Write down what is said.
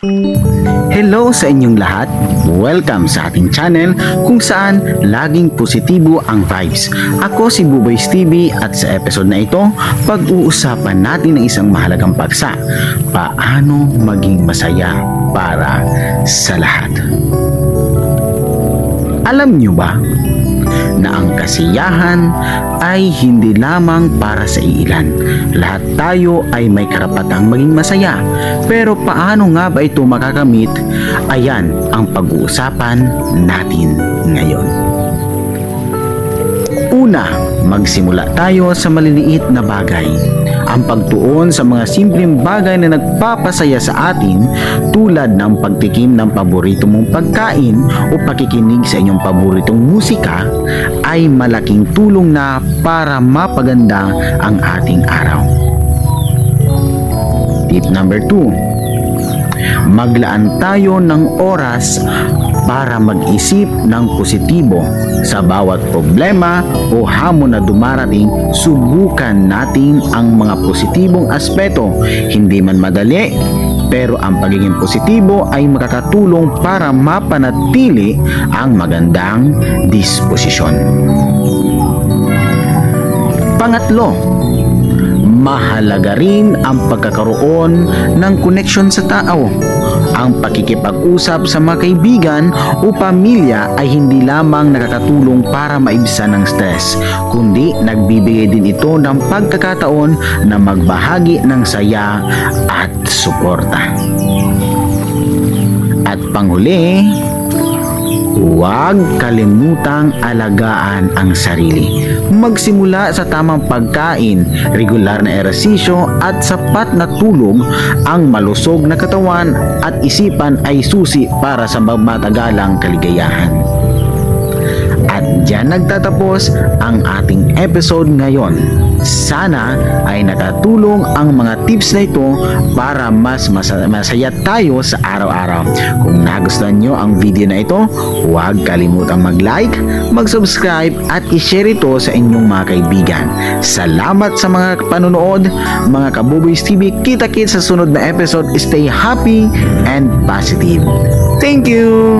Hello sa inyong lahat. Welcome sa ating channel kung saan laging positibo ang vibes. Ako si Buboy TV at sa episode na ito, pag-uusapan natin ng isang mahalagang paksa. Paano maging masaya para sa lahat. Alam nyo ba na ang kasiyahan ay hindi lamang para sa ilan. Lahat tayo ay may karapatang maging masaya. Pero paano nga ba ito makakamit? Ayan ang pag-uusapan natin ngayon. Una, magsimula tayo sa maliliit na bagay. Ang pagtuon sa mga simpleng bagay na nagpapasaya sa atin tulad ng pagtikim ng paborito mong pagkain o pakikinig sa inyong paboritong musika ay malaking tulong na para mapaganda ang ating araw. Tip number 2 maglaan tayo ng oras para mag-isip ng positibo sa bawat problema o hamon na dumarating subukan natin ang mga positibong aspeto. Hindi man madali pero ang pagiging positibo ay makakatulong para mapanatili ang magandang disposisyon. Pangatlo, mahalaga rin ang pagkakaroon ng koneksyon sa tao. Ang pakikipag-usap sa mga kaibigan o pamilya ay hindi lamang nakakatulong para maibsan ng stress, kundi nagbibigay din ito ng pagkakataon na magbahagi ng saya at suporta. At panghuli, Huwag kalimutang alagaan ang sarili. Magsimula sa tamang pagkain, regular na ehersisyo at sapat na tulog, ang malusog na katawan at isipan ay susi para sa matagalang kaligayahan. At dyan nagtatapos ang ating episode ngayon. Sana ay nakatulong ang mga tips na ito para mas masa- masaya tayo sa araw-araw. Kung nagustuhan nyo ang video na ito, huwag kalimutang mag-like, mag-subscribe at i-share ito sa inyong mga kaibigan. Salamat sa mga panonood, mga Kabuboys TV. Kita-kits sa sunod na episode. Stay happy and positive. Thank you!